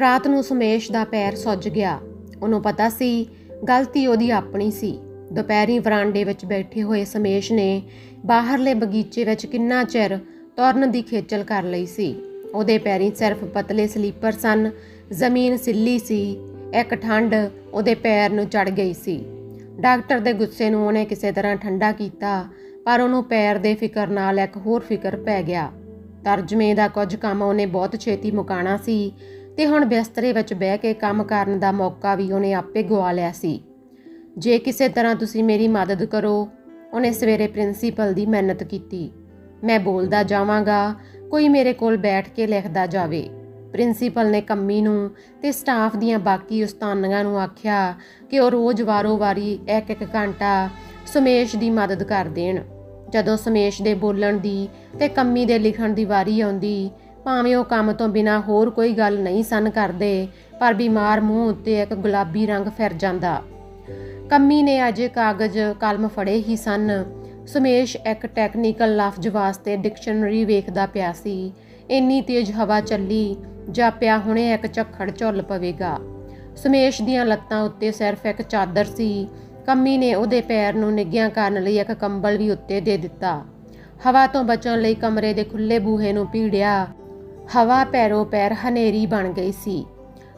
ਰਾਤ ਨੂੰ ਸੁਮੇਸ਼ ਦਾ ਪੈਰ ਸੁੱਜ ਗਿਆ। ਉਹਨੂੰ ਪਤਾ ਸੀ, ਗਲਤੀ ਉਹਦੀ ਆਪਣੀ ਸੀ। ਦੁਪਹਿਰੀ ਵਰਾਂਡੇ ਵਿੱਚ ਬੈਠੇ ਹੋਏ ਸਮੇਸ਼ ਨੇ ਬਾਹਰਲੇ ਬਗੀਚੇ ਵਿੱਚ ਕਿੰਨਾ ਚਿਰ ਤੁਰਨ ਦੀ ਖੇਚਲ ਕਰ ਲਈ ਸੀ। ਉਹਦੇ ਪੈਰੀਂ ਸਿਰਫ ਪਤਲੇ ਸਲੀਪਰ ਸਨ, ਜ਼ਮੀਨ ਸਿੱਲੀ ਸੀ, ਇੱਕ ਠੰਡ ਉਹਦੇ ਪੈਰ ਨੂੰ ਚੜ ਗਈ ਸੀ। ਡਾਕਟਰ ਦੇ ਗੁੱਸੇ ਨੂੰ ਉਹਨੇ ਕਿਸੇ ਤਰ੍ਹਾਂ ਠੰਡਾ ਕੀਤਾ, ਪਰ ਉਹਨੂੰ ਪੈਰ ਦੇ ਫਿਕਰ ਨਾਲ ਇੱਕ ਹੋਰ ਫਿਕਰ ਪੈ ਗਿਆ। ਤਰਜਮੇ ਦਾ ਕੁਝ ਕੰਮ ਉਹਨੇ ਬਹੁਤ ਛੇਤੀ ਮੁਕਾਣਾ ਸੀ ਤੇ ਹੁਣ ਬਿਸਤਰੇ ਵਿੱਚ ਬਹਿ ਕੇ ਕੰਮ ਕਰਨ ਦਾ ਮੌਕਾ ਵੀ ਉਹਨੇ ਆਪੇ ਗਵਾ ਲਿਆ ਸੀ। ਜੇ ਕਿਸੇ ਤਰ੍ਹਾਂ ਤੁਸੀਂ ਮੇਰੀ ਮਦਦ ਕਰੋ, ਉਹਨੇ ਸਵੇਰੇ ਪ੍ਰਿੰਸੀਪਲ ਦੀ ਮਿਹਨਤ ਕੀਤੀ। ਮੈਂ ਬੋਲਦਾ ਜਾਵਾਂਗਾ, ਕੋਈ ਮੇਰੇ ਕੋਲ ਬੈਠ ਕੇ ਲਿਖਦਾ ਜਾਵੇ। ਪ੍ਰਿੰਸੀਪਲ ਨੇ ਕੰਮੀ ਨੂੰ ਤੇ ਸਟਾਫ ਦੀਆਂ ਬਾਕੀ ਉਸਤਾਨੀਆਂ ਨੂੰ ਆਖਿਆ ਕਿ ਉਹ ਰੋਜ਼ ਵਾਰੋ-ਵਾਰੀ ਇੱਕ ਇੱਕ ਘੰਟਾ ਸੁਮੇਸ਼ ਦੀ ਮਦਦ ਕਰ ਦੇਣ। ਜਦੋਂ ਸੁਮੇਸ਼ ਦੇ ਬੋਲਣ ਦੀ ਤੇ ਕੰਮੀ ਦੇ ਲਿਖਣ ਦੀ ਵਾਰੀ ਆਉਂਦੀ ਭਾਵੇਂ ਉਹ ਕੰਮ ਤੋਂ ਬਿਨਾ ਹੋਰ ਕੋਈ ਗੱਲ ਨਹੀਂ ਸਨ ਕਰਦੇ, ਪਰ ਬਿਮਾਰ ਮੂੰਹ ਉੱਤੇ ਇੱਕ ਗੁਲਾਬੀ ਰੰਗ ਫਿਰ ਜਾਂਦਾ। ਕੰਮੀ ਨੇ ਅੱਜ ਕਾਗਜ਼ ਕਲਮ ਫੜੇ ਹੀ ਸਨ। ਸੁਮੇਸ਼ ਇੱਕ ਟੈਕਨੀਕਲ ਲਫ਼ਜ਼ ਵਾਸਤੇ ਡਿਕਸ਼ਨਰੀ ਵੇਖਦਾ ਪਿਆ ਸੀ। ਇੰਨੀ ਤੇਜ਼ ਹਵਾ ਚੱਲੀ ਜਾਪਿਆ ਹੁਣੇ ਇੱਕ ਝੱਖੜ ਝੁੱਲ ਪਵੇਗਾ। ਸੁਮੇਸ਼ ਦੀਆਂ ਲੱਤਾਂ ਉੱਤੇ ਸਿਰਫ ਇੱਕ ਚਾਦਰ ਸੀ। ਕੰਮੀ ਨੇ ਉਹਦੇ ਪੈਰ ਨੂੰ ਨਿੱਘਿਆਂ ਕਰਨ ਲਈ ਇੱਕ ਕੰਬਲ ਵੀ ਉੱਤੇ ਦੇ ਦਿੱਤਾ। ਹਵਾ ਤੋਂ ਬਚਣ ਲਈ ਕਮਰੇ ਦੇ ਖੁੱਲੇ ਬੂਹੇ ਨੂੰ ਭੀੜਿਆ। ਹਵਾ ਪੈਰੋ ਪੈਰ ਹਨੇਰੀ ਬਣ ਗਈ ਸੀ।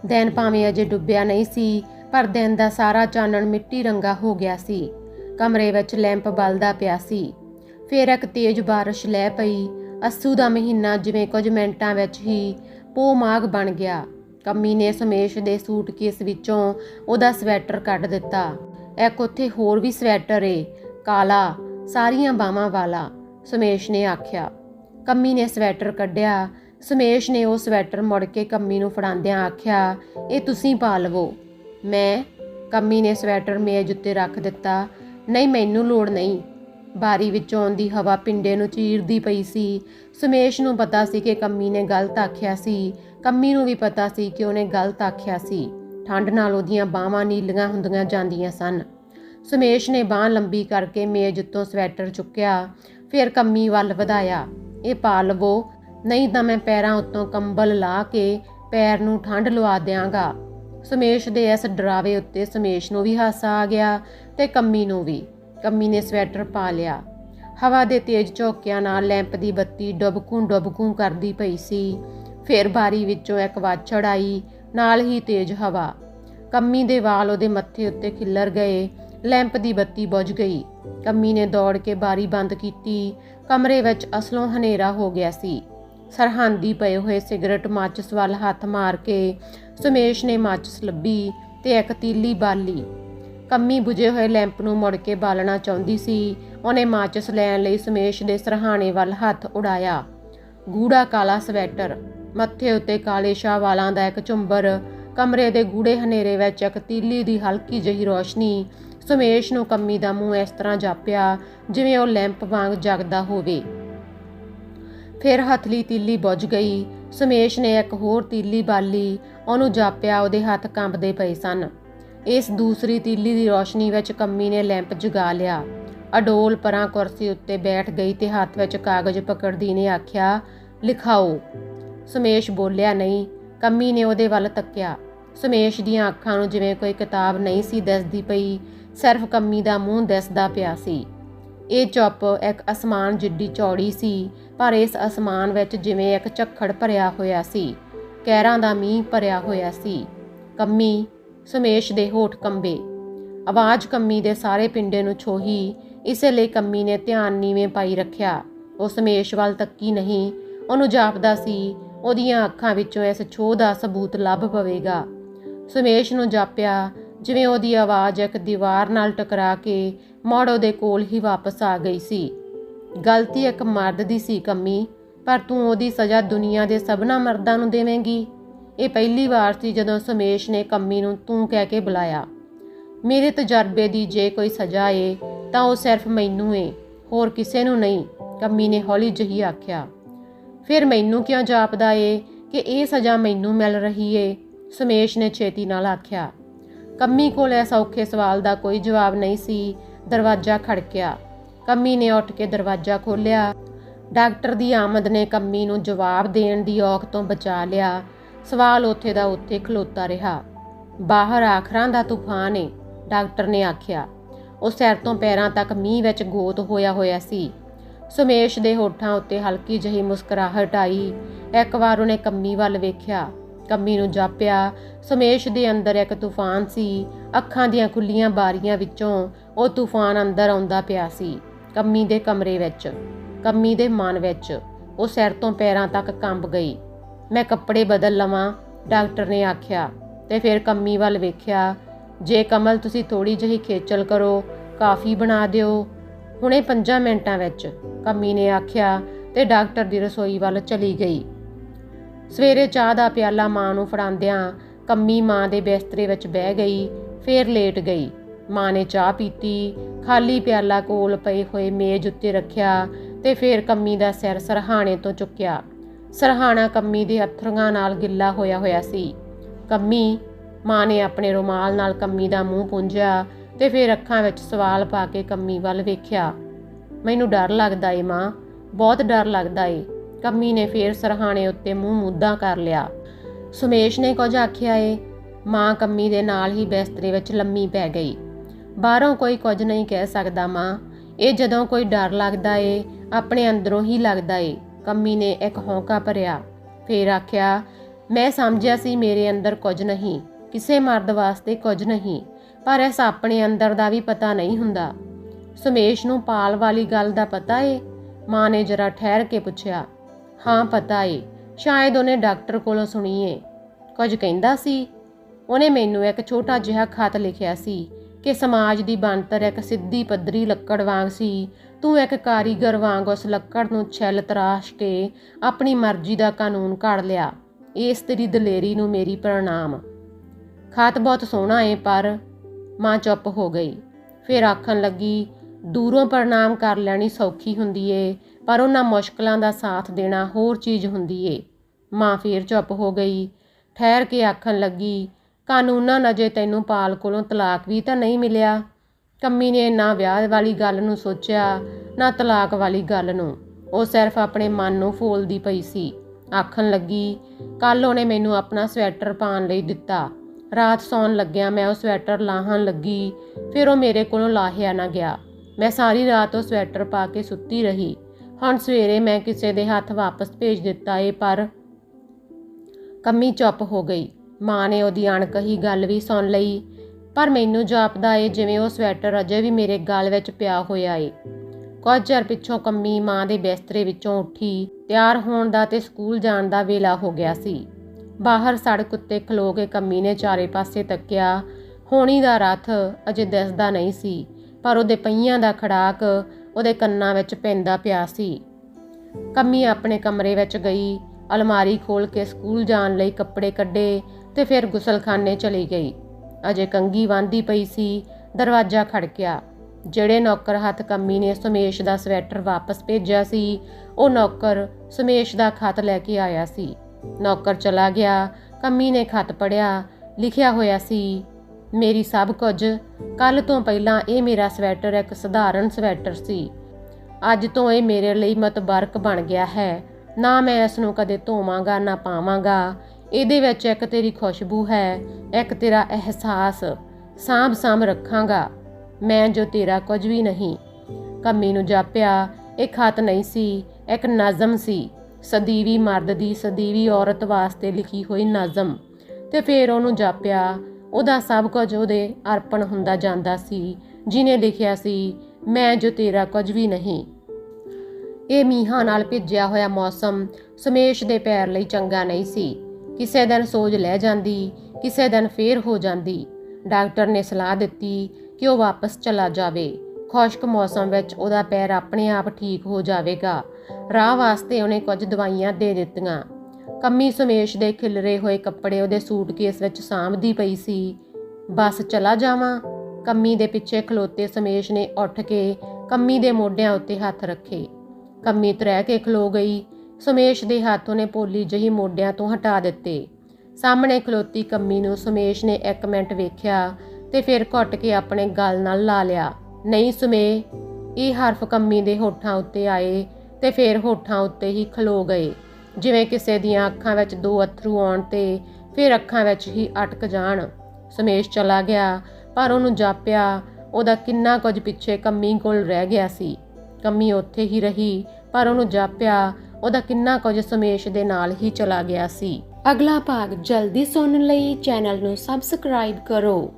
ਦਿਨ ਭਾਵੇਂ ਅਜੇ ਡੁੱਬਿਆ ਨਹੀਂ ਸੀ, ਪਰ ਦਿਨ ਦਾ ਸਾਰਾ ਚਾਨਣ ਮਿੱਟੀ ਰੰਗਾ ਹੋ ਗਿਆ ਸੀ। ਕਮਰੇ ਵਿੱਚ ਲੈਂਪ ਬਲਦਾ ਪਿਆ ਸੀ। ਫਿਰ ਇੱਕ ਤੇਜ਼ ਬਾਰਿਸ਼ ਲੈ ਪਈ। ਅਸੂ ਦਾ ਮਹੀਨਾ ਜਿਵੇਂ ਕੁਝ ਮਿੰਟਾਂ ਵਿੱਚ ਹੀ ਪੋ ਮਾਗ ਬਣ ਗਿਆ। ਕੰਮੀ ਨੇ ਸੁਮੇਸ਼ ਦੇ ਸੂਟਕੇਸ ਵਿੱਚੋਂ ਉਹਦਾ ਸਵੈਟਰ ਕੱਢ ਦਿੱਤਾ। ਇੱਕ ਉੱਥੇ ਹੋਰ ਵੀ ਸਵੈਟਰ ਏ। ਕਾਲਾ, ਸਾਰੀਆਂ ਬਾਹਾਂ ਵਾਲਾ। ਸੁਮੇਸ਼ ਨੇ ਆਖਿਆ, ਕੰਮੀ ਨੇ ਸਵੈਟਰ ਕੱਢਿਆ ਸੁਮੇਸ਼ ਨੇ ਉਹ ਸਵੈਟਰ ਮੁੜ ਕੇ ਕੰਮੀ ਨੂੰ ਫੜਾਉਂਦਿਆਂ ਆਖਿਆ, ਇਹ ਤੁਸੀਂ ਪਾ ਲਵੋ। ਮੈਂ, ਕੰਮੀ ਨੇ ਸਵੈਟਰ ਮੇਜ਼ ਉੱਤੇ ਰੱਖ ਦਿੱਤਾ। ਨਹੀਂ, ਮੈਨੂੰ ਲੋੜ ਨਹੀਂ। ਬਾਰੀ ਵਿੱਚੋਂ ਆਉਂਦੀ ਹਵਾ ਪਿੰਡੇ ਨੂੰ ਚੀਰਦੀ ਪਈ ਸੀ। ਸੁਮੇਸ਼ ਨੂੰ ਪਤਾ ਸੀ ਕਿ ਕੰਮੀ ਨੇ ਗਲਤ ਆਖਿਆ ਸੀ। ਕੰਮੀ ਨੂੰ ਵੀ ਪਤਾ ਸੀ ਕਿ ਉਹਨੇ ਗਲਤ ਆਖਿਆ ਸੀ। ਠੰਡ ਨਾਲ ਉਹਦੀਆਂ ਬਾਹਾਂ ਨੀਲੀਆਂ ਹੁੰਦੀਆਂ ਜਾਂਦੀਆਂ ਸਨ। ਸੁਮੇਸ਼ ਨੇ ਬਾਹ ਲੰਬੀ ਕਰਕੇ ਮੇਜ਼ ਉੱਤੋਂ ਸਵੈਟਰ ਚੁੱਕਿਆ। ਫਿਰ ਕੰਮੀ ਵੱਲ ਵਧਾਇਆ। ਇਹ ਪਾ ਲਵੋ ਨਹੀਂ ਤਾਂ ਮੈਂ ਪੈਰਾਂ ਉੱਤੋਂ ਕੰਬਲ ਲਾ ਕੇ ਪੈਰ ਨੂੰ ਠੰਡ ਲਵਾ ਦਿਆਂਗਾ। ਸੁਮੇਸ਼ ਦੇ ਇਸ ਡਰਾਵੇ ਉੱਤੇ ਸੁਮੇਸ਼ ਨੂੰ ਵੀ ਹਾਸਾ ਆ ਗਿਆ ਤੇ ਕੰਮੀ ਨੂੰ ਵੀ। ਕੰਮੀ ਨੇ ਸਵੈਟਰ ਪਾ ਲਿਆ। ਹਵਾ ਦੇ ਤੇਜ਼ ਝੋਕਿਆਂ ਨਾਲ ਲੈਂਪ ਦੀ ਬੱਤੀ ਡੁਬਕੂ ਡੁਬਕੂ ਕਰਦੀ ਪਈ ਸੀ। ਫਿਰ ਬਾਰੀ ਵਿੱਚੋਂ ਇੱਕ ਵਾਛੜ ਆਈ, ਨਾਲ ਹੀ ਤੇਜ਼ ਹਵਾ। ਕੰਮੀ ਦੇ ਵਾਲ ਉਹਦੇ ਮੱਥੇ ਉੱਤੇ ਖਿੱਲਰ ਗਏ, ਲੈਂਪ ਦੀ ਬੱਤੀ ਬੁਝ ਗਈ। ਕੰਮੀ ਨੇ ਦੌੜ ਕੇ ਬਾਰੀ ਬੰਦ ਕੀਤੀ। ਕਮਰੇ ਵਿੱਚ ਅਸਲੋਂ ਹਨੇਰਾ ਹੋ ਗਿਆ ਸੀ। ਸਰਹੰਦੀ ਪਏ ਹੋਏ ਸਿਗਰਟ ਮਾਚਿਸ ਵੱਲ ਹੱਥ ਮਾਰ ਕੇ, ਸੁਮੇਸ਼ ਨੇ ਮਾਚਿਸ ਲੱਭੀ ਤੇ ਇੱਕ ਤੀਲੀ ਬਾਲੀ। ਕੰਮੀ ਬੁਝੇ ਹੋਏ ਲੈਂਪ ਨੂੰ ਮੁੜ ਕੇ ਬਾਲਣਾ ਚਾਹੁੰਦੀ ਸੀ, ਉਹਨੇ ਮਾਚਿਸ ਲੈਣ ਲਈ ਸੁਮੇਸ਼ ਦੇ ਸਰਹਾਣੇ ਵੱਲ ਹੱਥ ਉਡਾਇਆ। ਗੂੜਾ ਕਾਲਾ ਸਵੈਟਰ, ਮੱਥੇ ਉੱਤੇ ਕਾਲੇ ਸ਼ਾਹ ਵਾਲਾਂ ਦਾ ਇੱਕ ਚੁੰਬਰ ਕਮਰੇ ਦੇ ਗੂੜੇ ਹਨੇਰੇ ਵਿੱਚ ਇੱਕ ਤੀਲੀ ਦੀ ਹਲਕੀ ਜਿਹੀ ਰੋਸ਼ਨੀ, ਸੁਮੇਸ਼ ਨੂੰ ਕੰਮੀ ਦਾ ਮੂੰਹ ਇਸ ਤਰ੍ਹਾਂ ਜਾਪਿਆ ਜਿਵੇਂ ਉਹ ਲੈਂਪ ਵਾਂਗ ਜਗਦਾ ਹੋਵੇ। ਫਿਰ ਹਥਲੀ ਤੀਲੀ ਬੁੱਝ ਗਈ। ਸੁਮੇਸ਼ ਨੇ ਇੱਕ ਹੋਰ ਤੀਲੀ ਬਾਲੀ, ਉਹਨੂੰ ਜਾਪਿਆ, ਉਹਦੇ ਹੱਥ ਕੰਬਦੇ ਪਏ ਸਨ। ਇਸ ਦੂਸਰੀ ਤੀਲੀ ਦੀ ਰੋਸ਼ਨੀ ਵਿੱਚ ਕੰਮੀ ਨੇ ਲੈਂਪ ਜਗਾ ਲਿਆ। ਅਡੋਲ ਪਰਾਂ ਕੁਰਸੀ ਉੱਤੇ ਬੈਠ ਗਈ ਤੇ ਹੱਥ ਵਿੱਚ ਕਾਗਜ਼ ਪਕੜਦੀ ਨੇ ਆਖਿਆ, ਲਿਖਾਓ। ਸੁਮੇਸ਼ ਬੋਲਿਆ, ਨਹੀਂ। ਕੰਮੀ ਨੇ ਉਹਦੇ ਵੱਲ ਤੱਕਿਆ। ਸੁਮੇਸ਼ ਦੀਆਂ ਅੱਖਾਂ ਨੂੰ ਜਿਵੇਂ ਕੋਈ ਕਿਤਾਬ ਨਹੀਂ ਸੀ ਦਿਸਦੀ ਪਈ, ਸਿਰਫ ਕੰਮੀ ਦਾ ਮੂੰਹ ਦਿਸਦਾ ਪਿਆ ਸੀ। ਇਹ ਚੁੱਪ ਇੱਕ ਅਸਮਾਨ ਜਿੱਡੀ ਚੌੜੀ ਸੀ, ਪਰ ਇਸ ਅਸਮਾਨ ਵਿੱਚ ਜਿਵੇਂ ਇੱਕ ਝੱਖੜ ਭਰਿਆ ਹੋਇਆ ਸੀ, ਕਹਿਰਾਂ ਦਾ ਮੀਂਹ ਭਰਿਆ ਹੋਇਆ ਸੀ। ਕੰਮੀ, ਸੁਮੇਸ਼ ਦੇ ਹੋਠ ਕੰਬੇ। ਆਵਾਜ਼ ਕੰਮੀ ਦੇ ਸਾਰੇ ਪਿੰਡੇ ਨੂੰ ਛੋਹੀ, ਇਸੇ ਲਈ ਕੰਮੀ ਨੇ ਧਿਆਨ ਨੀਵੇਂ ਪਾਈ ਰੱਖਿਆ। ਉਹ ਸੁਮੇਸ਼ ਵੱਲ ਤੱਕੀ ਨਹੀਂ, ਉਹਨੂੰ ਜਾਪਦਾ ਸੀ, ਉਹਦੀਆਂ ਅੱਖਾਂ ਵਿੱਚੋਂ ਇਸ ਛੋਹ ਦਾ ਸਬੂਤ ਲੱਭ ਪਵੇਗਾ। ਸੁਮੇਸ਼ ਨੂੰ ਜਾਪਿਆ ਜਿਵੇਂ ਉਹਦੀ ਆਵਾਜ਼ ਇੱਕ ਦੀਵਾਰ ਨਾਲ ਟਕਰਾ ਕੇ ਮੋੜ ਉਹਦੇ ਕੋਲ ਹੀ ਵਾਪਸ ਆ ਗਈ ਸੀ। ਗਲਤੀ ਇੱਕ ਮਰਦ ਦੀ ਸੀ ਕੰਮੀ, ਪਰ ਤੂੰ ਉਹਦੀ ਸਜ਼ਾ ਦੁਨੀਆ ਦੇ ਸਭਨਾ ਮਰਦਾਂ ਨੂੰ ਦੇਵੇਂਗੀ। ਇਹ ਪਹਿਲੀ ਵਾਰ ਸੀ ਜਦੋਂ ਸੁਮੇਸ਼ ਨੇ ਕੰਮੀ ਨੂੰ ਤੂੰ ਕਹਿ ਕੇ ਬੁਲਾਇਆ। ਮੇਰੇ ਤਜਰਬੇ ਦੀ ਜੇ ਕੋਈ ਸਜ਼ਾ ਏ, ਤਾਂ ਉਹ ਸਿਰਫ ਮੈਨੂੰ ਏ, ਹੋਰ ਕਿਸੇ ਨੂੰ ਨਹੀਂ, ਕੰਮੀ ਨੇ ਹੌਲੀ ਜਿਹੀ ਆਖਿਆ। ਫਿਰ ਮੈਨੂੰ ਕਿਉਂ ਜਾਪਦਾ ਏ ਕਿ ਇਹ ਸਜ਼ਾ ਮੈਨੂੰ ਮਿਲ ਰਹੀ ਏ? ਸੁਮੇਸ਼ ਨੇ ਛੇਤੀ ਨਾਲ ਆਖਿਆ। ਕੰਮੀ ਕੋਲ ਇਸ ਔਖੇ ਸਵਾਲ ਦਾ ਕੋਈ ਜਵਾਬ ਨਹੀਂ ਸੀ। ਦਰਵਾਜ਼ਾ ਖੜਕਿਆ। ਕੰਮੀ ਨੇ ਉੱਠ ਕੇ ਦਰਵਾਜ਼ਾ ਖੋਲ੍ਹਿਆ। ਡਾਕਟਰ ਦੀ ਆਮਦ ਨੇ ਕੰਮੀ ਨੂੰ ਜਵਾਬ ਦੇਣ ਦੀ ਔਖ ਤੋਂ ਬਚਾ ਲਿਆ। ਸਵਾਲ ਉੱਥੇ ਦਾ ਉੱਥੇ ਖਲੋਤਾ ਰਿਹਾ। ਬਾਹਰ ਆਖਰਾਂ ਦਾ ਤੂਫਾਨ ਏ, ਡਾਕਟਰ ਨੇ ਆਖਿਆ। ਉਹ ਸਿਰ ਤੋਂ ਪੈਰਾਂ ਤੱਕ ਮੀਂਹ ਵਿੱਚ ਗੋਤ ਹੋਇਆ ਹੋਇਆ ਸੀ। ਸੁਮੇਸ਼ ਦੇ ਹੋਠਾਂ ਉੱਤੇ ਹਲਕੀ ਜਿਹੀ ਮੁਸਕਰਾਹਟ ਆਈ। ਇੱਕ ਵਾਰ ਉਹਨੇ ਕੰਮੀ ਵੱਲ ਵੇਖਿਆ। ਕੰਮੀ ਨੂੰ ਜਾਪਿਆ। ਸੁਮੇਸ਼ ਦੇ ਅੰਦਰ ਇੱਕ ਤੂਫਾਨ ਸੀ। ਅੱਖਾਂ ਦੀਆਂ ਖੁੱਲੀਆਂ ਬਾਰੀਆਂ ਵਿੱਚੋਂ ਉਹ ਤੂਫਾਨ ਅੰਦਰ ਆਉਂਦਾ ਪਿਆ ਸੀ, ਕੰਮੀ ਦੇ ਕਮਰੇ ਵਿੱਚ, ਕੰਮੀ ਦੇ ਮਨ ਵਿੱਚ। ਉਹ ਸਿਰ ਤੋਂ ਪੈਰਾਂ ਤੱਕ ਕੰਬ ਗਈ। ਮੈਂ ਕੱਪੜੇ ਬਦਲ ਲਵਾਂ, ਡਾਕਟਰ ਨੇ ਆਖਿਆ। ਤੇ ਫਿਰ ਕੰਮੀ ਵੱਲ ਵੇਖਿਆ। ਜੇ ਕਮਲ, ਤੁਸੀਂ ਥੋੜੀ ਜਿਹੀ ਖੇਚਲ ਕਰੋ, ਕਾਫੀ ਬਣਾ ਦਿਓ। ਹੁਣੇ 5 ਮਿੰਟਾਂ ਵਿੱਚ ਕੰਮੀ ਨੇ ਆਖਿਆ ਤੇ ਡਾਕਟਰ ਦੀ ਰਸੋਈ ਵੱਲ ਚਲੀ ਗਈ। ਸਵੇਰੇ ਚਾਹ ਦਾ ਪਿਆਲਾ ਮਾਂ ਨੂੰ ਫੜਾਉਂਦਿਆਂ ਕੰਮੀ ਮਾਂ ਦੇ ਬਿਸਤਰੇ ਵਿੱਚ ਬਹਿ ਗਈ, ਫੇਰ ਲੇਟ ਗਈ। ਮਾਂ ਨੇ ਚਾਹ ਪੀਤੀ, ਖਾਲੀ ਪਿਆਲਾ ਕੋਲ ਪਏ ਹੋਏ ਮੇਜ਼ ਉੱਤੇ ਰੱਖਿਆ ਤੇ ਫੇਰ ਕੰਮੀ ਦਾ ਸਿਰ ਸਰਹਾਣੇ ਤੋਂ ਚੁੱਕਿਆ। ਸਰਹਾਣਾ ਕੰਮੀ ਦੇ ਅਥਰੀਆਂ ਨਾਲ ਗਿੱਲਾ ਹੋਇਆ ਹੋਇਆ ਸੀ। ਕੰਮੀ, ਮਾਂ ਨੇ ਆਪਣੇ ਰੁਮਾਲ ਨਾਲ ਕੰਮੀ ਦਾ ਮੂੰਹ ਪੂੰਝਿਆ ਤੇ ਫਿਰ ਅੱਖਾਂ ਵਿੱਚ ਸਵਾਲ ਪਾ ਕੇ ਕੰਮੀ ਵੱਲ ਵੇਖਿਆ। ਮੈਨੂੰ ਡਰ ਲੱਗਦਾ ਏ ਮਾਂ, ਬਹੁਤ ਡਰ ਲੱਗਦਾ ਏ। ਕੰਮੀ ਨੇ ਫੇਰ ਸਰਹਾਣੇ ਉੱਤੇ ਮੂੰਹ ਮੁੱਦਾ ਕਰ ਲਿਆ। ਸੁਮੇਸ਼ ਨੇ ਕੁਝ ਆਖਿਆ ਏ, ਮਾਂ ਕੰਮੀ ਦੇ ਨਾਲ ਹੀ ਬਿਸਤਰੇ ਵਿੱਚ ਲੰਮੀ ਪੈ ਗਈ। ਬਾਹਰੋਂ ਕੋਈ ਕੁਝ ਨਹੀਂ ਕਹਿ ਸਕਦਾ ਮਾਂ। ਇਹ ਜਦੋਂ ਕੋਈ ਡਰ ਲੱਗਦਾ ਏ, ਆਪਣੇ ਅੰਦਰੋਂ ਹੀ ਲੱਗਦਾ ਏ। ਕੰਮੀ ਨੇ ਇੱਕ ਹੌਂਕਾ ਭਰਿਆ, ਫੇਰ ਆਖਿਆ, ਮੈਂ ਸਮਝਿਆ ਸੀ ਮੇਰੇ ਅੰਦਰ ਕੁਝ ਨਹੀਂ, ਕਿਸੇ ਮਰਦ ਵਾਸਤੇ ਕੁਝ ਨਹੀਂ, ਪਰ ਇਸ ਆਪਣੇ ਅੰਦਰ ਦਾ ਵੀ ਪਤਾ ਨਹੀਂ ਹੁੰਦਾ। ਸੁਮੇਸ਼ ਨੂੰ ਪਾਲ ਵਾਲੀ ਗੱਲ ਦਾ ਪਤਾ ਏ? ਮਾਂ ਨੇ ਜਰਾ ਠਹਿਰ ਕੇ ਪੁੱਛਿਆ। ਹਾਂ, ਪਤਾ ਏ। ਸ਼ਾਇਦ ਉਹਨੇ ਡਾਕਟਰ ਕੋਲੋਂ ਸੁਣੀ ਏ। ਕੁਝ ਕਹਿੰਦਾ ਸੀ। ਉਹਨੇ ਮੈਨੂੰ ਇੱਕ ਛੋਟਾ ਜਿਹਾ ਖਤ ਲਿਖਿਆ ਸੀ ਕਿ ਸਮਾਜ ਦੀ ਬਣਤਰ ਇੱਕ ਸਿੱਧੀ ਪੱਧਰੀ ਲੱਕੜ ਵਾਂਗ ਸੀ। ਤੂੰ ਇੱਕ ਕਾਰੀਗਰ ਵਾਂਗ ਉਸ ਲੱਕੜ ਨੂੰ ਛੈਲ ਤਰਾਸ਼ ਕੇ ਆਪਣੀ ਮਰਜ਼ੀ ਦਾ ਕਾਨੂੰਨ ਘੜ ਲਿਆ। ਇਸ ਤੇਰੀ ਦਲੇਰੀ ਨੂੰ ਮੇਰੀ ਪ੍ਰਣਾਮ। ਖਤ ਬਹੁਤ ਸੋਹਣਾ ਏ, ਪਰ ਮਾਂ ਚੁੱਪ ਹੋ ਗਈ। ਫਿਰ ਆਖਣ ਲੱਗੀ, ਦੂਰੋਂ ਪ੍ਰਣਾਮ ਕਰ ਲੈਣੀ ਸੌਖੀ ਹੁੰਦੀ ਏ। ਪਰ ਉਹਨਾਂ ਮੁਸ਼ਕਲਾਂ ਦਾ ਸਾਥ ਦੇਣਾ ਹੋਰ ਚੀਜ਼ ਹੁੰਦੀ ਏ। ਮਾਂ ਫੇਰ ਚੁੱਪ ਹੋ ਗਈ। ਠਹਿਰ ਕੇ ਆਖਣ ਲੱਗੀ, ਕਾਨੂੰਨਾਂ ਨਜੇ ਤੈਨੂੰ ਪਾਲ ਕੋਲੋਂ ਤਲਾਕ ਵੀ ਤਾਂ ਨਹੀਂ ਮਿਲਿਆ। ਕੰਮੀ ਨੇ ਨਾ ਵਿਆਹ ਵਾਲੀ ਗੱਲ ਨੂੰ ਸੋਚਿਆ, ਨਾ ਤਲਾਕ ਵਾਲੀ ਗੱਲ ਨੂੰ। ਉਹ ਸਿਰਫ ਆਪਣੇ ਮਨ ਨੂੰ ਫੋਲਦੀ ਪਈ ਸੀ। ਆਖਣ ਲੱਗੀ ਕੱਲ ਉਹਨੇ ਮੈਨੂੰ ਆਪਣਾ ਸਵੈਟਰ ਪਾਉਣ ਲਈ ਦਿੱਤਾ। ਰਾਤ ਸੌਣ ਲੱਗਿਆ ਮੈਂ ਉਹ ਸਵੈਟਰ ਲਾਹਣ ਲੱਗੀ। ਫਿਰ ਉਹ ਮੇਰੇ ਕੋਲੋਂ ਲਾਹਿਆ ਨਾ ਗਿਆ। ਮੈਂ ਸਾਰੀ ਰਾਤ ਉਹ ਸਵੈਟਰ ਪਾ ਕੇ ਸੁੱਤੀ ਰਹੀ। ਹੁਣ ਸਵੇਰੇ ਮੈਂ ਕਿਸੇ ਦੇ ਹੱਥ ਵਾਪਸ ਭੇਜ ਦਿੱਤਾ ਏ, ਪਰ ਕੰਮੀ ਚੁੱਪ ਹੋ ਗਈ। ਮਾਂ ਨੇ ਉਹਦੀ ਅਣਕਹੀ ਗੱਲ ਵੀ ਸੁਣ ਲਈ, ਪਰ ਮੈਨੂੰ ਜਾਪਦਾ ਏ ਜਿਵੇਂ ਉਹ ਸਵੈਟਰ ਅਜੇ ਵੀ ਮੇਰੇ ਗਲ ਵਿੱਚ ਪਿਆ ਹੋਇਆ ਏ। ਕੁਝ ਚਿਰ ਪਿੱਛੋਂ ਕੰਮੀ ਮਾਂ ਦੇ ਬਿਸਤਰੇ ਵਿੱਚੋਂ ਉੱਠੀ, ਤਿਆਰ ਹੋਣ ਦਾ ਤੇ ਸਕੂਲ ਜਾਣ ਦਾ ਵੇਲਾ ਹੋ ਗਿਆ ਸੀ। ਬਾਹਰ ਸੜਕ ਉੱਤੇ ਖਲੋ ਕੇ ਕੰਮੀ ਨੇ ਚਾਰੇ ਪਾਸੇ ਤੱਕਿਆ। ਹੋਣੀ ਦਾ ਰੱਥ ਅਜੇ ਦਿਸਦਾ ਨਹੀਂ ਸੀ, ਪਰ ਉਹਦੇ ਪਹੀਆਂ ਦਾ ਖੜਾਕ ਉਹਦੇ ਕੰਨਾਂ ਵਿੱਚ ਪੈਂਦਾ ਪਿਆ ਸੀ। ਕੰਮੀ ਆਪਣੇ ਕਮਰੇ ਵਿੱਚ ਗਈ, ਅਲਮਾਰੀ ਖੋਲ ਕੇ ਸਕੂਲ ਜਾਣ ਲਈ ਕੱਪੜੇ ਕੱਢੇ ਤੇ ਫਿਰ ਗੁਸਲਖਾਨੇ ਚਲੀ ਗਈ। ਅਜੇ ਕੰਗੀ ਵਾਂਦੀ ਪਈ ਸੀ, ਦਰਵਾਜ਼ਾ ਖੜਕਿਆ। ਜਿਹੜੇ ਨੌਕਰ ਹੱਥ ਕੰਮੀ ਨੇ ਸੁਮੇਸ਼ ਦਾ ਸਵੈਟਰ ਵਾਪਸ ਭੇਜਿਆ ਸੀ, ਉਹ ਨੌਕਰ ਸੁਮੇਸ਼ ਦਾ ਖਤ ਲੈ ਕੇ ਆਇਆ ਸੀ। ਨੌਕਰ ਚਲਾ ਗਿਆ, ਕੰਮੀ ਨੇ ਖਤ ਪੜਿਆ ਲਿਖਿਆ ਹੋਇਆ ਸੀ ਮੇਰੀ ਸਭ ਕੁਝ। ਕੱਲ ਤੋਂ ਪਹਿਲਾਂ ਇਹ ਮੇਰਾ ਸਵੈਟਰ ਇੱਕ ਸਧਾਰਨ ਸਵੈਟਰ ਸੀ। ਅੱਜ ਤੋਂ ਇਹ ਮੇਰੇ ਲਈ ਮਤਬਰਕ ਬਣ ਗਿਆ ਹੈ। ਨਾ ਮੈਂ ਇਸ ਨੂੰ ਕਦੇ ਧੋਵਾਂਗਾ, ਨਾ ਪਾਵਾਂਗਾ। ਇਹਦੇ ਵਿੱਚ ਇੱਕ ਤੇਰੀ ਖੁਸ਼ਬੂ ਹੈ, ਇੱਕ ਤੇਰਾ ਅਹਿਸਾਸ। ਸਾਂਭ ਸਾਂਭ ਰੱਖਾਂਗਾ। ਮੈਂ ਜੋ ਤੇਰਾ ਕੁਝ ਵੀ ਨਹੀਂ। ਕੰਮੀ ਨੂੰ ਜਾਪਿਆ, ਇਹ ਖਤ ਨਹੀਂ ਸੀ, ਇੱਕ ਨਜ਼ਮ ਸੀ। ਸਦੀਵੀ ਮਰਦ ਦੀ ਸਦੀਵੀ ਔਰਤ ਵਾਸਤੇ ਲਿਖੀ ਹੋਈ ਨਜ਼ਮ। ਤੇ ਫਿਰ ਉਹਨੂੰ ਜਾਪਿਆ ਉਹਦਾ ਸਭ ਕੁਝ ਉਹਦੇ ਅਰਪਣ ਹੁੰਦਾ ਜਾਂਦਾ ਸੀ, ਜਿਨੇ ਲਿਖਿਆ ਸੀ, ਮੈਂ ਜੋ ਤੇਰਾ ਕੁਝ ਵੀ ਨਹੀਂ। ਇਹ ਮੀਂਹਾਂ ਨਾਲ ਭਿੱਜਿਆ ਹੋਇਆ ਮੌਸਮ ਸੁਮੇਸ਼ ਦੇ ਪੈਰ ਲਈ ਚੰਗਾ ਨਹੀਂ ਸੀ। ਕਿਸੇ ਦਿਨ ਸੋਜ ਲੈ ਜਾਂਦੀ, ਕਿਸੇ ਦਿਨ ਫੇਰ ਹੋ ਜਾਂਦੀ। ਡਾਕਟਰ ਨੇ ਸਲਾਹ ਦਿੱਤੀ ਕਿ ਉਹ ਵਾਪਸ ਚਲਾ ਜਾਵੇ। ਖੁਸ਼ਕ ਮੌਸਮ ਵਿੱਚ ਉਹਦਾ ਪੈਰ ਆਪਣੇ ਆਪ ਠੀਕ ਹੋ ਜਾਵੇਗਾ। ਰਾਹ ਵਾਸਤੇ ਉਹਨੇ ਕੁਝ ਦਵਾਈਆਂ ਦੇ ਦਿੱਤੀਆਂ। ਕੰਮੀ ਸੁਮੇਸ਼ ਦੇ ਖਿਲਰੇ ਹੋਏ ਕੱਪੜੇ ਉਹਦੇ ਸੂਟਕੇਸ ਵਿੱਚ ਸਾਂਭਦੀ ਪਈ ਸੀ। ਬਸ ਚਲਾ ਜਾਵਾਂ? ਕੰਮੀ ਦੇ ਪਿੱਛੇ ਖਲੋਤੇ ਸਮੇਸ਼ ਨੇ ਉੱਠ ਕੇ ਕੰਮੀ ਦੇ ਮੋਢਿਆਂ ਉੱਤੇ ਹੱਥ ਰੱਖੇ। ਕੰਮੀ ਤਰਹਿ ਕੇ ਖਲੋ ਗਈ। ਸੁਮੇਸ਼ ਦੇ ਹੱਥ ਉਹਨੇ ਪੋਲੀ ਜਹੀ ਮੋਢਿਆਂ ਤੋਂ ਹਟਾ ਦਿੱਤੇ। ਸਾਹਮਣੇ ਖਲੋਤੀ ਕੰਮੀ ਨੂੰ ਸੁਮੇਸ਼ ਨੇ ਇੱਕ ਮਿੰਟ ਵੇਖਿਆ ਤੇ ਫਿਰ ਘੁੱਟ ਕੇ ਆਪਣੇ ਗਲ ਨਾਲ ਲਾ ਲਿਆ। ਨਹੀਂ ਸਮੇ, ਇਹ ਹਰਫ ਕੰਮੀ ਦੇ ਹੋਠਾਂ ਉੱਤੇ ਆਏ ਤੇ ਫਿਰ ਹੋਠਾਂ ਉੱਤੇ ਹੀ ਖਲੋ ਗਏ। ਜਿਵੇਂ ਕਿਸੇ ਦੀਆਂ ਅੱਖਾਂ ਵਿੱਚ ਦੋ ਅਥਰੂ ਆਉਣ ਤੇ ਫਿਰ ਅੱਖਾਂ ਵਿੱਚ ਹੀ ਅਟਕ ਜਾਣ। ਸਮੇਸ਼ ਚਲਾ ਗਿਆ, ਪਰ ਉਹਨੂੰ ਜਾਪਿਆ, ਉਹਦਾ ਕਿੰਨਾ ਕੁਝ ਪਿੱਛੇ ਕੰਮੀ ਕੋਲ ਰਹਿ ਗਿਆ ਸੀ। ਕੰਮੀ ਉੱਥੇ ਹੀ ਰਹੀ, ਪਰ ਉਹਨੂੰ ਜਾਪਿਆ, ਉਹਦਾ ਕਿੰਨਾ ਕੁਝ ਸਮੇਸ਼ ਦੇ ਨਾਲ ਹੀ ਚਲਾ ਗਿਆ ਸੀ। ਅਗਲਾ ਭਾਗ ਜਲਦੀ ਸੁਣਨ ਲਈ ਚੈਨਲ ਨੂੰ ਸਬਸਕ੍ਰਾਈਬ ਕਰੋ।